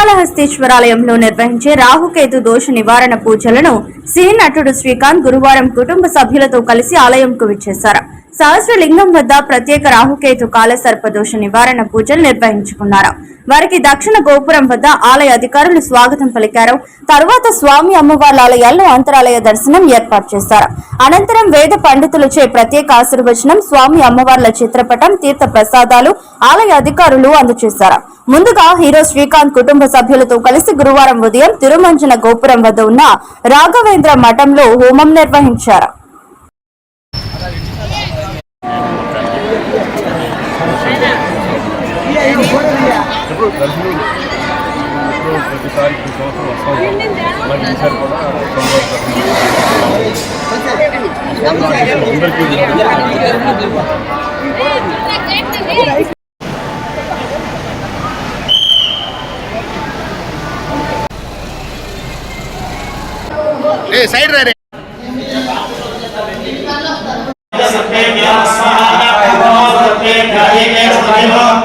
శ్రీకాళహస్తీశ్వరాలయంలో నిర్వహించే రాహుకేతు దోష నివారణ పూజలను సినీ నటుడు శ్రీకాంత్ గురువారం కుటుంబ సభ్యులతో కలిసి ఆలయంకు విచ్చేశారు. సహస్రలింగం వద్ద ప్రత్యేక రాహుకేతు కాలసర్ప నివారణ పూజలు నిర్వహించుకున్నారు. వారికి దక్షిణ గోపురం వద్ద ఆలయ అధికారులు స్వాగతం పలికారు. తరువాత స్వామి అమ్మవార్ల ఆలయాల్లో అంతరాలయ దర్శనం ఏర్పాటు చేశారు అనంతరం వేద పండితులచే ప్రత్యేక ఆశీర్వచనం స్వామి అమ్మవార్ల చిత్రపటం తీర్థ ప్రసాదాలు ఆలయ అధికారులు అందజేశారు ముందుగా హీరో శ్రీకాంత్ కుటుంబ సభ్యులతో కలిసి గురువారం ఉదయం తిరుమంజన గోపురం వద్ద ఉన్న రాఘవేంద్ర మఠంలో హోమం నిర్వహించారు. ఎప్పుడు దర్శనం ఎప్పుడు ప్రతిసారి సంవత్సరం వస్తాం అలాగే ఈసారి కూడా అందరికీ ఏ సైడ్ రే. Yeah.